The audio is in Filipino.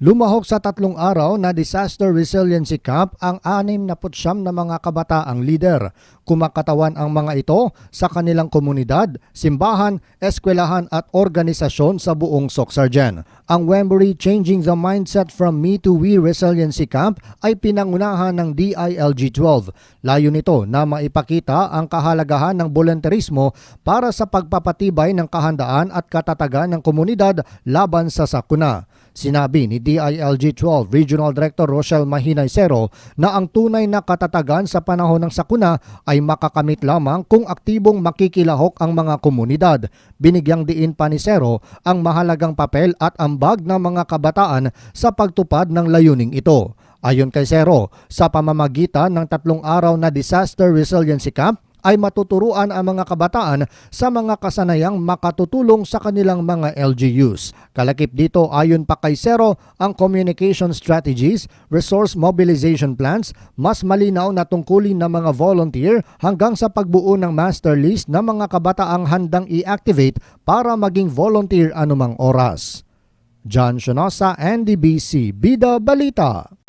Lumahok sa tatlong araw na Disaster Resiliency Camp ang anim na putsyam na mga kabataang leader. Kumakatawan ang mga ito sa kanilang komunidad, simbahan, eskwelahan at organisasyon sa buong Socsargen. Ang Wembury Changing the Mindset from Me to We Resiliency Camp ay pinangunahan ng DILG-12. Layo nito na maipakita ang kahalagahan ng volunteerismo para sa pagpapatibay ng kahandaan at katatagan ng komunidad laban sa sakuna. Sinabi ni DILG-12 Regional Director Rochelle Mahinay Sero na ang tunay na katatagan sa panahon ng sakuna ay makakamit lamang kung aktibong makikilahok ang mga komunidad. Binigyang diin pa ni Sero ang mahalagang papel at ambag ng mga kabataan sa pagtupad ng layuning ito. Ayon kay Sero, sa pamamagitan ng tatlong araw na Disaster Resiliency Camp, ay matuturuan ang mga kabataan sa mga kasanayang makatutulong sa kanilang mga LGUs. Kalakip dito ayon pa kay Sero ang communication strategies, resource mobilization plans, mas malinaw na tungkulin ng mga volunteer hanggang sa pagbuo ng master list ng mga kabataang handang i-activate para maging volunteer anumang oras. John Shonosa, NDBC, Bida Balita.